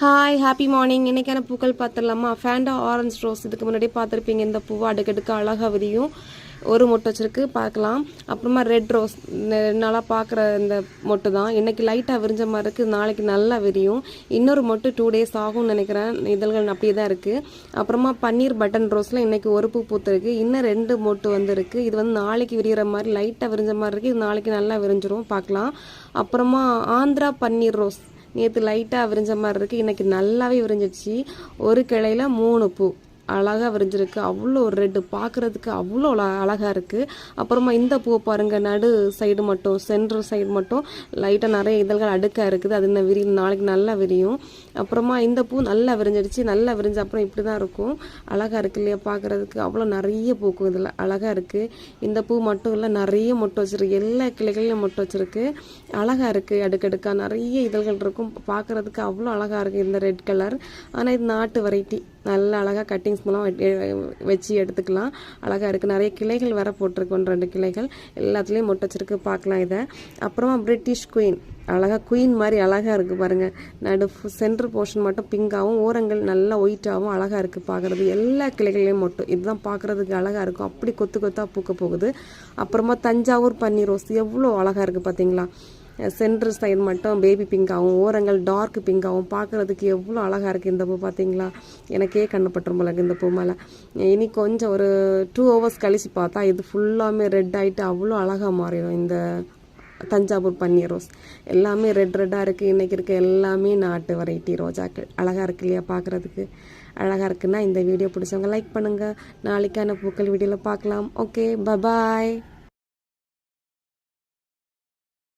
Hi happy morning இன்னைக்கான பூக்கள் பார்த்துடலாமா? ஃபேண்டா ஆரஞ்ச் ரோஸ் இதுக்கு முன்னாடி பார்த்துருப்பீங்க. இந்த பூவை அடுக்கடுக்கு அழகாக விரியும் ஒரு மொட்டை வச்சிருக்கு. பார்க்கலாம். அப்புறமா ரெட் ரோஸ் நல்லா பார்க்குற இந்த மொட்டு தான் இன்றைக்கி லைட்டாக விரிஞ்ச மாதிரி இருக்குது நாளைக்கு நல்லா விரியும். இன்னொரு மொட்டு டூ டேஸ் ஆகும்னு நினைக்கிறேன். இதழ்கள் அப்படியே தான் இருக்குது அப்புறமா பன்னீர் பட்டன் ரோஸில் இன்றைக்கி ஒரு பூ பூத்துருக்கு. இன்னும் ரெண்டு மொட்டு வந்துருக்கு. இது வந்து நாளைக்கு விரிகிற மாதிரி லைட்டாக விரிஞ்ச மாதிரி இருக்குது இது நாளைக்கு நல்லா விரிஞ்சிரும். பார்க்கலாம். அப்புறமா ஆந்திரா பன்னீர் ரோஸ் நேற்று லைட்டாக விரிஞ்ச மாதிரி இருக்குது இன்றைக்கி நல்லாவே விரிஞ்சிடுச்சு. ஒரு கிளையில் மூணு பூ. அழகாக விரிஞ்சிருக்கு. அவ்வளோ ஒரு ரெட்டு. பார்க்குறதுக்கு அவ்வளோ அழகாக இருக்குது அப்புறமா இந்த பூவை பாருங்கள் நடு சைடு மட்டும் சென்ட்ரு சைடு மட்டும் லைட்டாக நிறைய இதழ்கள் அடுக்காக இருக்குது. அது இன்னும் விரி நாளைக்கு நல்லா விரியும். அப்புறமா இந்த பூ நல்லா விரிஞ்சிடுச்சு நல்லா விரிஞ்ச அப்புறம் இப்படி தான் இருக்கும். அழகாக இருக்கு இல்லையா பார்க்குறதுக்கு அவ்வளோ நிறைய பூக்கும் இதில். அழகாக இருக்குது இந்த பூ மட்டும் இல்லை நிறைய மொட்டை வச்சுருக்கு. எல்லா கிளைகளையும் மொட்டை வச்சுருக்கு. அழகாக இருக்குது அடுக்கடுக்காக நிறைய இதழ்கள் இருக்கும். பார்க்குறதுக்கு அவ்வளோ அழகாக இருக்குது இந்த ரெட் கலர் ஆனால் இது நாட்டு வெரைட்டி நல்ல அழகாக கட்டிங்ஸ் மூலம் வச்சு எடுத்துக்கலாம். அழகாக இருக்குது நிறைய கிளைகள் வர போட்டிருக்கோம். ரெண்டு கிளைகள். எல்லாத்துலேயும் மொட்டை வச்சிருக்கு. பார்க்கலாம் இதை. அப்புறமா பிரிட்டிஷ் குயின் அழகாக குயின் மாதிரி அழகாக இருக்குது பாருங்கள் நடு சென்ட்ரு போர்ஷன் மட்டும் பிங்காகவும் ஓரங்கள் நல்லா ஒயிட்டாகவும் அழகாக இருக்குது பார்க்குறது. எல்லா கிளைகளையும் மட்டும் இதுதான் பார்க்குறதுக்கு அழகாக இருக்கும். அப்படி கொத்து கொத்தாக பூக்க போகுது. அப்புறமா தஞ்சாவூர் பன்னீர் ரோஸ். எவ்வளோ அழகாக இருக்குது பார்த்தீங்களா சென்ட்ரு சைடு மட்டும் பேபி பிங்காகவும் ஓரங்கள் டார்க் பிங்காகவும் பார்க்குறதுக்கு எவ்வளோ அழகாக இருக்குது இந்த பூ பார்த்தீங்களா? எனக்கே கண்ணப்பட்டுரும் போல இந்த பூ மேலே. இனி கொஞ்சம் ஒரு டூ ஹவர்ஸ் கழிச்சு பார்த்தா இது ஃபுல்லாமே ரெட் ஆகிட்டு அவ்வளோ அழகாக மாறிடும் இந்த தஞ்சாவூர் பன்னீர் ரோஸ். எல்லாமே ரெட் ரெட்டாக இருக்குது இன்றைக்கி இருக்க எல்லாமே நாட்டு வெரைட்டி ரோஜாக்கள். அழகாக இருக்கு இல்லையா பார்க்குறதுக்கு? அழகாக இருக்குன்னா இந்த வீடியோ பிடிச்சவங்க லைக் பண்ணுங்கள் நாளைக்கான பூக்கள் வீடியோவில் பார்க்கலாம். Okay bye bye